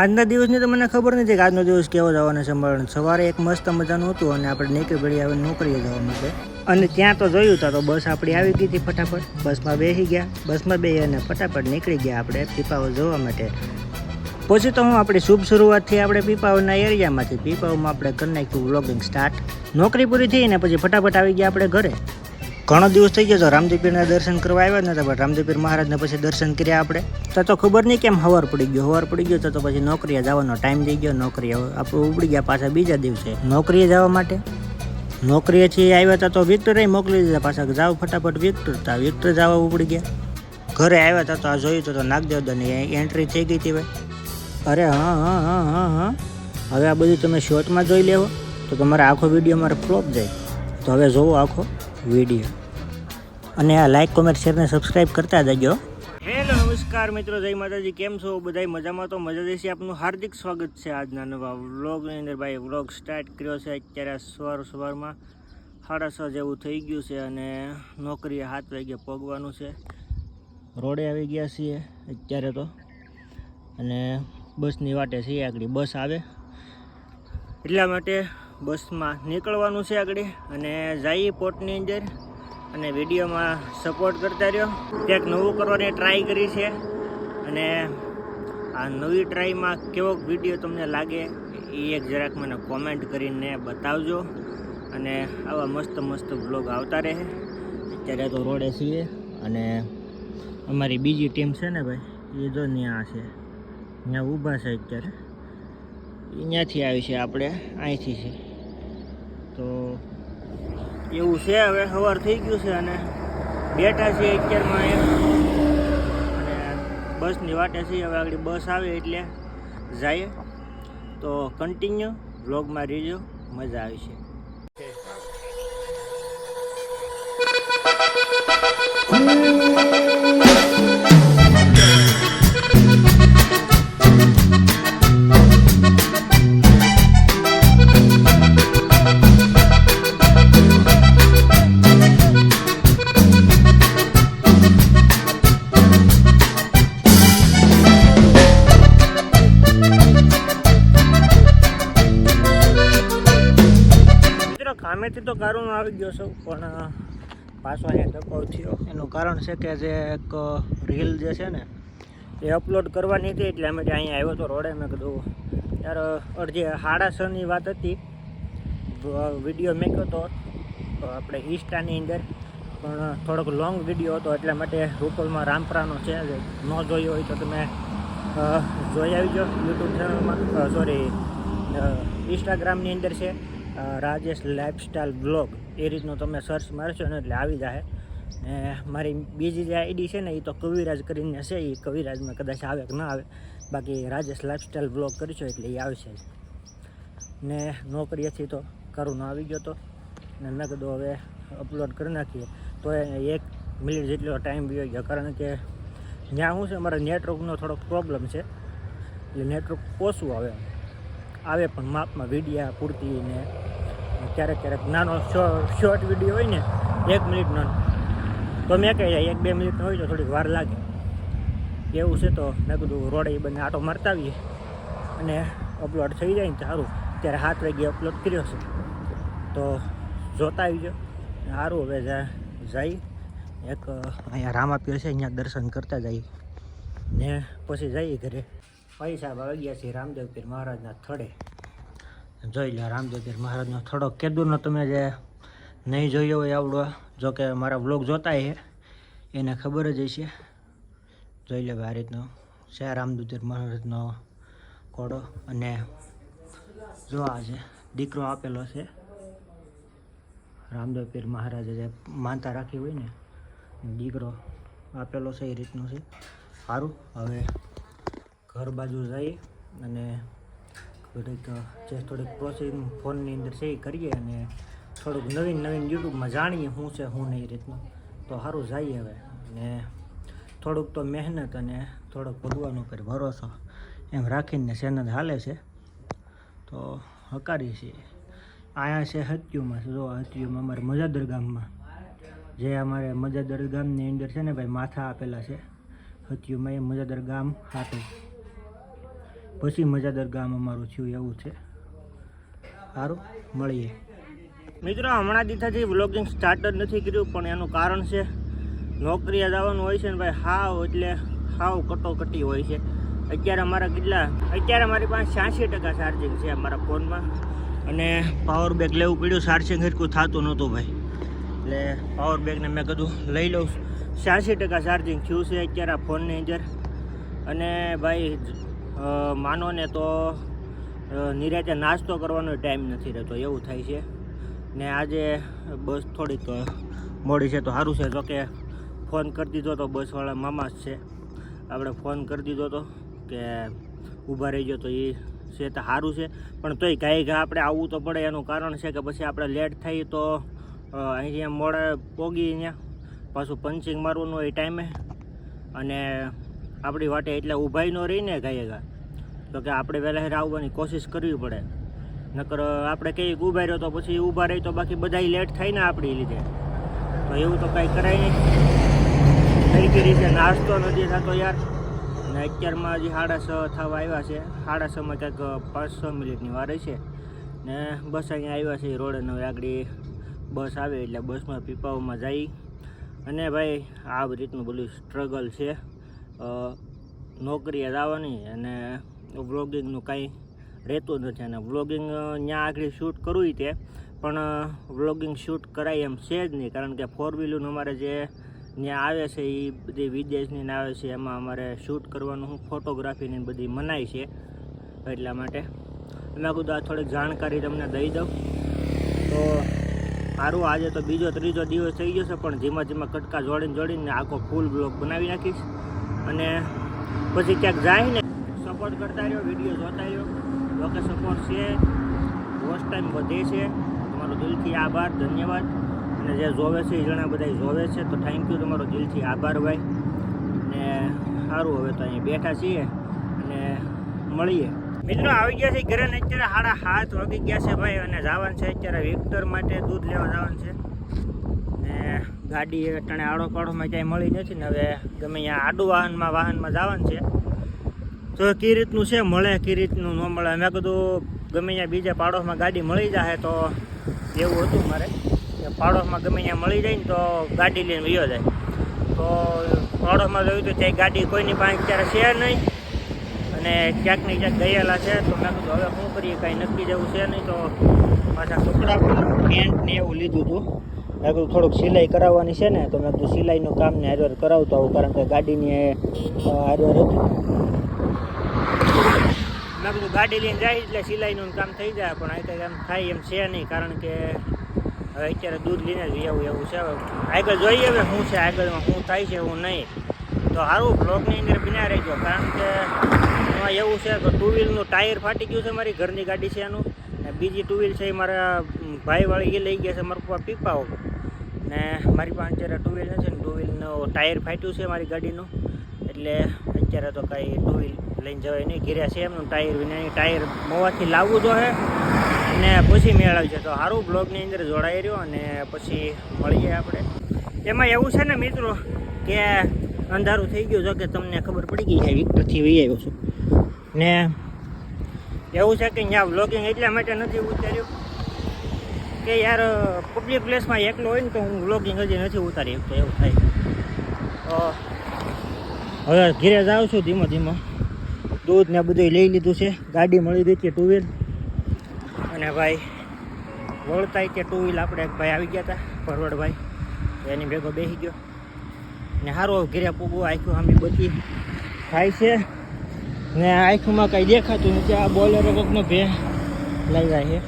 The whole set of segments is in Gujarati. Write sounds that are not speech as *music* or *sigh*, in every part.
આજના દિવસની તો મને ખબર નથી કે આજનો દિવસ કેવો જવાનો છે સવારે એક મસ્ત મજાનું હતું અને આપણે નીકળી પડી આવે નોકરીએ જવા માટે. અને ત્યાં તો જોયું તા તો બસ આપણી આવી ગઈ હતી ફટાફટ. બસમાં બેસી ગયા. બસમાં બેસી અને ફટાફટ નીકળી ગયા આપણે પીપાઓ જોવા માટે. પછી તો હું આપણી શુભ શરૂઆતથી આપણે પીપાવના એરિયામાંથી પીપાવમાં આપણે કરી નાખ્યું વ્લોગિંગ સ્ટાર્ટ નોકરી પૂરી થઈ ને પછી ફટાફટ આવી ગયા આપણે ઘરે. ઘણો દિવસ થઈ ગયો તો રામદેવપીરના દર્શન કરવા આવ્યા નતા, પણ રામદેવપીર મહારાજને પછી દર્શન કર્યા આપણે. તો તો ખબર નહીં કેમ હવાર પડી ગયો, હવાર પડી ગયો તો પછી નોકરીએ જવાનો ટાઈમ થઈ ગયો. નોકરીએ આપણે ઉપડી ગયા પાછા બીજા દિવસે. નોકરીએ જવા માટે? નોકરીએથી આવ્યા હતા તો વિક્ટરે મોકલી દીધા પાછા, જાઓ ફટાફટ વિક્ટર. તા વિક્ટર જવા ઉપડી ગયા. ઘરે આવ્યા હતા તો આ જોયું તો નાગદેવદાની એન્ટ્રી થઈ ગઈ હતી ભાઈ. અરે હા હા હા હા હા. હવે આ બધું તમે શોર્ટમાં જોઈ લેવો. તો તમારે આખો વીડિયો મારે ફ્લોપ જાય. તો હવે જોવો આખો વીડિયો. અને આ લાઈક કોમેન્ટ શેર ને સબસ્ક્રાઇબ કરતા જજો. હેલો, નમસ્કાર મિત્રો, જય માતાજી. કેમ છો? બધા મજામાં તો મજા દેશી. આપનું હાર્દિક સ્વાગત છે આજના નવા વ્લોગની અંદર. ભાઈ, વ્લોગ સ્ટાર્ટ કર્યો છે અત્યારે સવાર સવારમાં. સાડા છ જેવું થઈ ગયું છે અને નોકરીએ હાથ વાગે પગવાનું છે. રોડે આવી ગયા છીએ અત્યારે તો. અને બસની વાટે છીએ આગળ. બસ આવે. એટલા માટે બસમાં નીકળવાનું છે આગળ. અને જઈએ પોર્ટની અંદર. અને વિડીયોમાં સપોર્ટ કરતા રહ્યો. ક્યાંક નવું કરવાની ટ્રાય કરી છે. અને આ નવી ટ્રાયમાં કેવો વીડિયો તમને લાગે એ એક જરાક મને કોમેન્ટ કરીને બતાવજો. અને આવા મસ્ત મસ્ત બ્લોગ આવતા રહે. અત્યારે તો રોડે છીએ અને અમારી બીજી ટીમ છે ને ભાઈ, એ જો ત્યાં છે. ત્યાં ઊભા છે અત્યારે. અહીંયાથી આવી છે આપણે, અહીંથી છે. તો એવું છે હવે સવાર થઈ ગયું છે અને બેઠા છીએ અત્યારમાં અને બસની વાટે છીએ, હવે આગળ બસ આવે એટલે જઈએ. તો કન્ટિન્યુ બ્લોગમાં રહેજો, મજા આવી છે. મિત્રો આવી ગયો છું પણ પાછો અહીંયા ધક્કો થયો. એનું કારણ છે કે જે એક રીલ જે છે ને એ અપલોડ કરવાની હતી એટલે અમે ત્યાં અહીંયા આવ્યો તો રોડે. મેં કીધું ત્યારે અડધી સાડા છની વાત હતી. વીડિયો મેક્યો હતો તો આપણે ઇન્સ્ટાની અંદર. પણ થોડોક લોંગ વીડિયો હતો એટલા માટે રૂપલમાં રામપરાનો છે ન જોયો હોય તો તમે જોઈ આવી જાઓ યુટ્યુબ ચેનલમાં સોરી ઇન્સ્ટાગ્રામની અંદર છે. Rajesh lifestyle blog. એ રીતનું તમે સર્ચ મારશો ને એટલે આવી જાય ને મારી બીજી જે આઈડી છે ને, એ તો કવિરાજ કરીને છે, એ કવિરાજમાં કદાચ આવે કે ના આવે. બાકી રાજેશ લાઇફસ્ટાઈલ બ્લોગ કરીશો એટલે એ આવશે. ને નોકરીએથી તો કરુણ આવી ગયો તો. ને મેં હવે અપલોડ કરી નાખીએ. તો એક મિનિટ જેટલો ટાઈમ બી ગયો. કારણ કે ત્યાં શું છે, અમારા નેટવર્કનો થોડોક પ્રોબ્લેમ છે. એટલે નેટવર્ક ઓછું આવે. આવે પણ માપમાં વિડીયા, પૂરતી ને ક્યારેક ક્યારેક નાનો શોર્ટ વીડિયો હોય ને, એક મિનિટનો તો મેં કહી એક બે મિનિટનો હોય તો થોડીક વાર લાગે. એવું છે તો મેં કીધું, રોડે એ બંને આટો મારતા આવીએ. અને અપલોડ થઈ જાય ને સારું ત્યારે સાત વાગે અપલોડ કર્યો છે. તો જોતા આવી જાઓ સારું હવે જાય. એક, અહીંયા રામાપીર છે, અહીંયા દર્શન કરતા જઈએ ને પછી જઈએ ઘરે. પૈસા આવી ગયા છે રામદેવ પીર મહારાજના થડે. જોઈ લો રામદેવ મહારાજનો થોડો કેદુરનો તમે જે નહીં જોયો હોય આવડો, જો કે મારા વ્લોગ જોતા છે એને ખબર જ હશે. જોઈ લે આ રીતનો છે રામદેવ મહારાજનો ઘોડો. અને જો આ છે દીકરો આપેલો છે રામદેવ મહારાજે જે માનતા રાખી હોય ને, દીકરો આપેલો છે એ રીતનું છે. સારું હવે ઘર બાજુ જઈએ અને થોડીક જે થોડીક પ્રોસેસિંગ ફોનની અંદર છે એ કરીએ અને થોડુંક નવીન નવીન યુટ્યુબમાં જાણીએ શું છે, શું નહીં રીતનું. તો સારું જઈએ હવે. અને થોડુંક તો મહેનત અને થોડોક ભગવાન ઉપર ભરોસો એમ રાખીને સેનદ હાલે છે. તો હકારી છીએ. અહીંયા છે હત્યુમાં. જો હત્યુમાં અમારે મજાદર ગામમાં. જે અમારે મજાદર ગામની અંદર છે ને ભાઈ, માથા આપેલા છે. હત્યુમાં એ મજાદર ગામ હાટું પછી મજાદર ગામ અમારું થયું એવું છે. સારું મળીએ. મિત્રો, હમણાં દીધાથી વ્લોગિંગ સ્ટાર્ટ જ નથી કર્યું, પણ એનું કારણ છે, નોકરીએ જવાનું હોય છે ને ભાઈ, હાવ એટલે હાવ કટોકટી હોય છે. અત્યારે અમારા કેટલા, અત્યારે મારી પાસે છ્યાસી ટકા ચાર્જિંગ છે અમારા ફોનમાં. અને પાવર બેગ લેવું પડ્યું ચાર્જિંગ હરકું થતું નહોતું ભાઈ. એટલે પાવર બેગને મેં કીધું, લઈ લઉં. છ્યાસી ટકા ચાર્જિંગ થયું છે અત્યારે ફોનની અંદર. અને ભાઈ માનો ને તો નિરાતે નાસ્તો કરવાનો ટાઈમ નથી રહેતો, એવું થાય છે. ને આજે બસ થોડીક મોડી છે તો સારું છે. જોકે ફોન કરી દીધો તો બસવાળા મામા જ છે. આપણે ફોન કરી દીધો તો કે ઊભા રહી ગયો તો એ છે તો સારું છે. પણ તોય ગાય ઘા આપણે આવવું તો પડે, એનું કારણ છે કે પછી આપણે લેટ થઈ તો અહીંયા મોડે પોગી અહીંયા પાછું પંચિંગ મારવાનું હોય ટાઈમે અને આપણી વાટે એટલે ઊભાઈ ન રહીને ગાયે ઘા તો કે આપણે વહેલા આવવાની કોશિશ કરવી પડે. નકર આપણે કઈ ઊભા રહ્યો તો પછી ઊભા રહી તો બાકી બધા લેટ થાય ને આપણી લીધે. તો એવું તો કાંઈ કરાય નહીં. સરખી રીતે નાસ્તો નથી થતો યાર. ને અત્યારમાં હજી સાડા છ થવા આવ્યા છે. સાડા છમાં ક્યાંક પાંચ છ મિનિટની વાર છે ને બસ અહીંયા આવ્યા છે રોડે નવે આગળ બસ આવે એટલે બસમાં પીપાઓમાં જઈ અને ભાઈ, આ રીતનું બધું સ્ટ્રગલ છે. નોકરીએ જવાની અને વ્લોગિંગનું કાંઈ રહેતું નથી. અને વ્લોગિંગ ત્યાં આગળ શૂટ કરવું તે, પણ વ્લોગિંગ શૂટ કરાય એમ છે જ નહીં. કારણ કે ફોર વ્હીલરનું અમારે જે ત્યાં આવે છે એ બધી વિદેશની આવે છે, એમાં અમારે શૂટ કરવાનું હું ફોટોગ્રાફીની બધી મનાય છે. એટલા માટે મેં કીધું આ થોડીક જાણકારી તમને દઈ દઉં. તો સારું આજે તો બીજો ત્રીજો દિવસ થઈ ગયો છે, પણ ધીમા ધીમા કટકા જોડીને જોડીને આખો ફૂલ બ્લોક બનાવી નાખીશ. અને પછી ક્યાંક જાય ને સપોર્ટ કરતા રહ્યો વીડિયો જોતા રહ્યો. જોકે સપોર્ટ છે વોચ ટાઈમ વધે છે. તમારો દિલથી આભાર, ધન્યવાદ. અને જે જોવે છે, એ જણા બધા જોવે છે. તો થેન્ક યુ તમારો દિલથી આભાર ભાઈ. ને સારું હવે તો અહીં બેઠા છીએ અને મળીએ. મિત્રો, આવી ગયા છે ઘરે ને અત્યારે સાડા હાથ વાગી ગયા છે ભાઈ અને જવાનું છે અત્યારે વિક્ટર માટે દૂધ લેવા જવાનું છે. ગાડી અટાણે આડો પાડોમાં ક્યાંય મળી નથી ને હવે ગમે અહીંયા આડું વાહનમાં વાહનમાં જવાનું છે. તો કઈ રીતનું છે, મળે, કઈ રીતનું ન મળે. મેં કીધું ગમે અહીંયા બીજા પાડોશમાં ગાડી મળી જાય તો એવું હતું મારે. કે પાડોશમાં ગમે અહીંયા મળી જાય ને તો ગાડી લઈને વયો જાય. તો પાડોશમાં જોયું તો ત્યાં ગાડી કોઈની પાસે અત્યારે છે નહીં. અને ક્યાંક ને ક્યાંક ગયેલા છે. તો મેં કીધું, હવે શું કરીએ? કાંઈ નક્કી જેવું છે નહીં તો પાછા કપડા, પેન્ટ ને એવું લીધું હતું મેં કીધું થોડુંક સિલાઈ કરાવવાની છે ને, તો મેં કીધું સિલાઈનું કામ ને હારવાર કરાવતો આવું, કારણ કે ગાડીની હારવાર હતું. મેં કીધું ગાડી લઈને જાય એટલે સિલાઈનું કામ થઈ જાય, પણ આ એમ થાય એમ છે નહીં, કારણ કે હવે અત્યારે દૂધ લઈને જ એવું એવું છે. હવે આગળ જોઈએ હવે શું છે, આગળમાં શું થાય છે એવું નહીં. તો સારું બ્લોકની અંદર બિના રહેજો, કારણ કે એમાં એવું છે કે ટુ વ્હીલનું ટાયર ફાટી ગયું છે મારી ઘરની ગાડી છે એનું બીજી ટુ વ્હીલ છે એ મારા ભાઈવાળી એ લઈ ગયા છે મારા પપ્પા પીપાઓ. ને મારી પાસે અત્યારે ટુ વ્હીલ નથી ને ટુ વ્હીલનો ટાયર ફાટ્યું છે મારી ગાડીનું. એટલે અત્યારે તો કાંઈ ટુ વ્હીલ લઈને જવાય નહીં. ઘેર્યા છે એમનું ટાયર વિના. ટાયર મોવાથી લાવવું જોઈએ અને પછી મેળવશે તો સારું બ્લોગની અંદર જોડાઈ રહ્યો અને પછી મળીએ આપણે. એમાં એવું છે ને મિત્રો કે અંધારું થઈ ગયું છે કે તમને ખબર પડી ગઈ છે વિક્ટરથી વહી આવ્યો છું. ને એવું છે કે ત્યાં બ્લોગિંગ એટલા માટે નથી ઉતાર્યું. કે યાર પબ્લિક પ્લેસમાં એકલો હોય ને તો હું વ્લોગિંગ હજી નથી ઉતારી તો એવું થાય. હવે ઘરે જાઉં છું ધીમો ધીમો. દૂધ ને બધું લઈ લીધું છે. ગાડી મળી રહી છે ટુ વ્હીલ અને ભાઈ વળતા કે ટુ વ્હીલ આપણે એક ભાઈ આવી ગયા હતા પરવડભાઈ એની ભેગો બેસી ગયો. ને સારો ઘેરે પૂગો આખું આમ બધી થાય છે. ને આંખમાં કાંઈ દેખાતું નથી. આ બોલેરો કોકનો ભે લઈ જાય છે.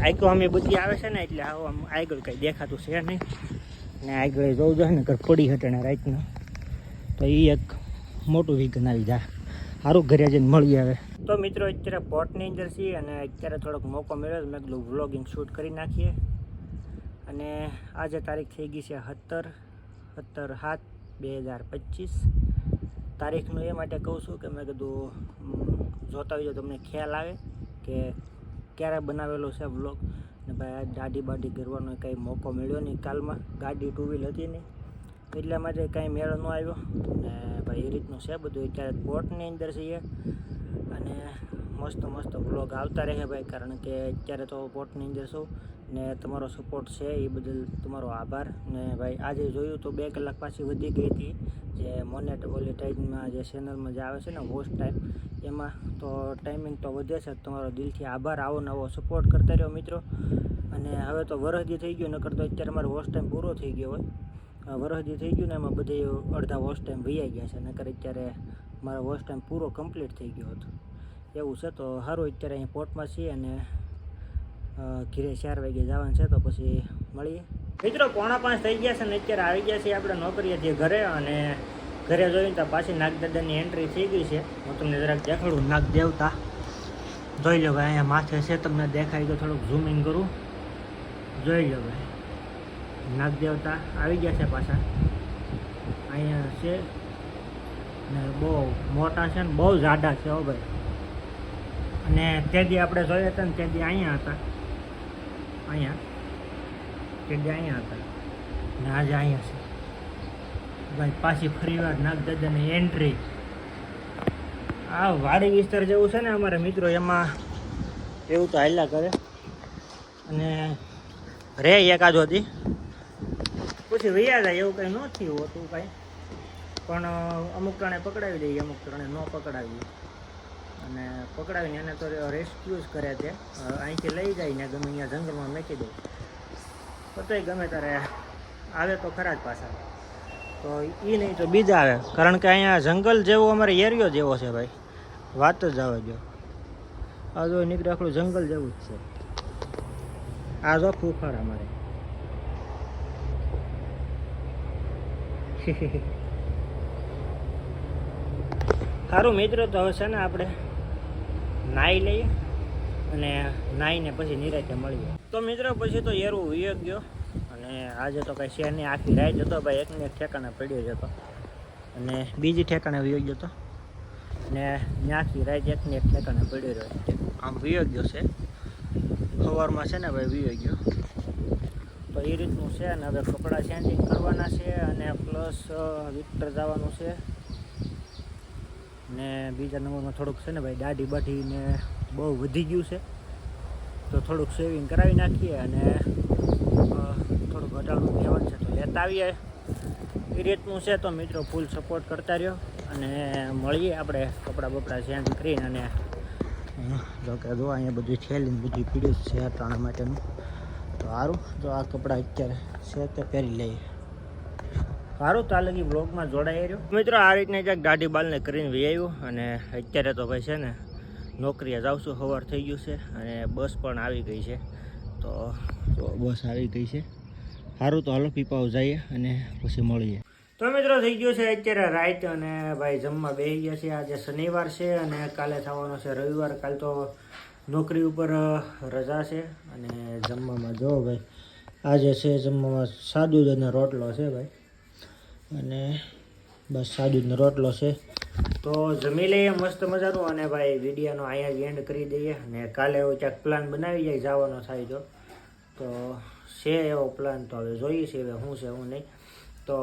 આંખો અમે બધી આવે છે ને એટલે આવો આમ આગળ કાંઈ દેખાતું છે નહીં. ને આગળ જોઉં જોઈએ ને, ઘર પડી હટણે રાતના. તો એ એક મોટું વિઘન આવી જાય. સારું ઘરે જઈને મળી આવે. તો મિત્રો, અત્યારે પોર્ટની અંદર છીએ અને અત્યારે થોડોક મોકો મળ્યો મેં કીધું વ્લોગિંગ શૂટ કરી નાખીએ. અને આજે તારીખ થઈ ગઈ છે સત્તર સત્તર સાત બે હજાર પચીસ. તારીખનું એ માટે કહું છું કે મેં કીધું જોતા હોય તમને ખ્યાલ આવે કે ક્યારે બનાવેલો છે બ્લોગ ને ભાઈ આ દાઢી બાઢી કરવાનો કંઈ મોકો મળ્યો નહીં કાલમાં. ગાડી ટુ વ્હીલ હતી નહીં એટલા માટે કાંઈ મેળ ન આવ્યો. ને ભાઈ, એ રીતનું છે બધું. અત્યારે બોટની અંદર છીએ. અને મસ્ત મસ્ત વ્લોગ આવતા રહે ભાઈ, કારણ કે અત્યારે તો બોટની અંદર છું. ને તમારો સપોર્ટ છે, એ બદલ તમારો આભાર. ને ભાઈ, આજે જોયું તો બે કલાક પાછી વધી ગઈ હતી. જે મોનેટ ઓલી ટાઈમમાં જે ચેનલમાં જે આવે છે ને વોચ ટાઈમ એમાં તો ટાઈમિંગ તો વધે છે. તમારો દિલથી આભાર. આવો નવો સપોર્ટ કરતા રહ્યો મિત્રો. અને હવે તો વરસદી થઈ ગયું, નકર તો અત્યારે મારો હોસ્ટ ટાઈમ પૂરો થઈ ગયો હોય. વરસદી થઈ ગયું ને એમાં બધે અડધા હોસ્ટ ટાઈમ વૈયા ગયા છે. નકર અત્યારે મારો હોસ્ટ ટાઈમ પૂરો કમ્પ્લીટ થઈ ગયો હતો. એવું છે તો સારું અત્યારે અહીં પોર્ટમાં છીએ અને ઘીરે ચાર વાગે જવાનું છે તો પછી મળીએ. મિત્રો, પોણા પાંચ થઈ ગયા છે ને અત્યારે આવી ગયા છીએ આપણે નોકરીએથી ઘરે અને ઘરે જોઈને તો પાછી નાગદાદાની એન્ટ્રી થઈ ગઈ છે. હું તમને જરાક દેખાડું નાગ દેવતા જોઈ લો ભાઈ, અહીંયા માથે છે, તમને દેખાય તો થોડુંક ઝૂમિંગ કરું. જોઈ લો ભાઈ નાગ દેવતા આવી ગયા છે પાછા. અહીંયા છે ને બહુ મોટા છે ને બહુ જાડા છે હો ભાઈ. અને તે દી આપણે જોયા હતા ને તે અહીંયા હતા. અહીંયા તે દી અહીંયા હતા. ને આજે અહીંયા છે. ભાઈ, પાછી ફરીવાર નાગદાદાની એન્ટ્રી આ વાડી વિસ્તાર જેવું છે ને અમારા મિત્રો, એમાં એવું તો હાલ્યા કરે. અને રે એકાદ હતી પછી વૈયા જાય, એવું કંઈ ન થયું હતું કાંઈ. પણ અમુક ટાણે પકડાવી દઈએ, અમુક ટાણે ન પકડાવીએ. અને પકડાવીને એને તો રેસ્ક્યુઝ કરે છે. અહીંથી લઈ જાય ને ગમે અહીંયા જંગલમાં મેકી દે. તો ગમે ત્યારે આવે તો ખરા જ પાછા. તો એ નહીં તો બીજા આવે. કારણ કે અહીંયા જંગલ જેવો અમારે એરિયો જેવો છે ભાઈ. વાત જ આવે જો. આ જો નીકળે આખું જંગલ જેવું જ છે. આ જો ફૂફાર અમારે. *laughs* સારું મિત્રો, તો હવે છે ને આપણે નાહી લઈએ અને નાહીને પછી નિરાતે મળીએ. તો મિત્રો, પછી તો એરું વિયોગ ગયો. અને આજે તો કાંઈ શહેરની આખી રાહ હતો ભાઈ, એકને એક ઠેકાણે પડ્યો જ હતો. અને બીજી ઠેકાણે વિયોગ જતો ને ત્યાંથી રાહ એકને એક ઠેકાણે પડ્યો રહ્યો. આમ વયો ગયો છે. સવારમાં છે ને ભાઈ વિયોગ ગયો. તો એ રીતનું છે અને હવે કપડાં ચેન્જિંગ કરવાના છે અને પ્લસ વિક્ટર જવાનું છે. ને બીજા નંબરમાં થોડુંક છે ને ભાઈ દાઢી બાઢીને બહુ વધી ગયું છે. તો થોડુંક શેવિંગ કરાવી નાખીએ અને અ, થોડુંક ઘટાડું કહેવાનું છે તો લેતા આવીએ. એ રીતનું છે તો મિત્રો ફૂલ સપોર્ટ કરતા રહ્યો અને મળીએ આપણે કપડાં બપડા ચેન્જ કરીને અને જોકે જો અહીંયા બધું છેલ્લી બધું પીડ્યું છે ટાણા માટેનું. તો સારું જો આ કપડાં અત્યારે છે તે પહેરી લઈએ. સારું તો આ લગી બ્લોગમાં જોડાઈ રહ્યો. મિત્રો આ રીતના ક્યાંક ગાડી બાલને કરીને વી આવ્યું અને અત્યારે તો ભાઈ છે ને નોકરીએ જાઉં છું સવાર થઈ ગયું છે અને બસ પણ આવી ગઈ છે. તો બસ આવી ગઈ છે. સારું તો હાલો, પીપાઓ જઈએ અને પછી મળીએ. તો મિત્રો થઈ ગયું છે અત્યારે રાત અને ભાઈ જમવા બેસી ગયા છે. આજે શનિવાર છે અને કાલે થવાનો છે રવિવાર. કાલ તો નોકરી ઉપર રજા છે અને જમવામાં જો ભાઈ, આજે છે જમવામાં સાદું જ અને રોટલો છે ભાઈ. અને બસ સાદું રોટલો છે. તો જમી લઈએ મસ્ત મજાનું અને ભાઈ વિડીયોનો અહીંયા જ એન્ડ કરી દઈએ. અને કાલે એવો ક્યાંક પ્લાન બનાવી જાય, જવાનો થાય તો છે એવો પ્લાન તો હવે જોઈએ છે હવે શું છે, શું નહીં. તો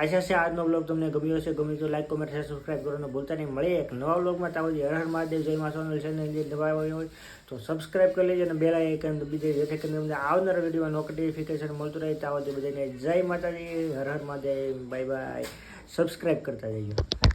આશા છે આજનો બ્લોગ તમને ગમ્યો હશે. ગમ્યું તો લાઈક કોમેન્ટ શેર સબસ્ક્રાઈબ કરવાનું ભૂલતા નહીં. મળીએ એક નવા બ્લોગમાં ત્યાં હર હર મહાદેવ. જય મા સોનલ છે જે નવા હોય તો સબસ્ક્રાઈબ કરી લેજો અને બેલ આઇકન બીજે જેથી કરીને તમને આવનારા વિડીયોમાં નોટિફિકેશન મળતું રહે. તાવ બધાને જય માતાજી, હર હર મહાદેવ. બાય બાય સબસ્ક્રાઈબ કરતા જજો.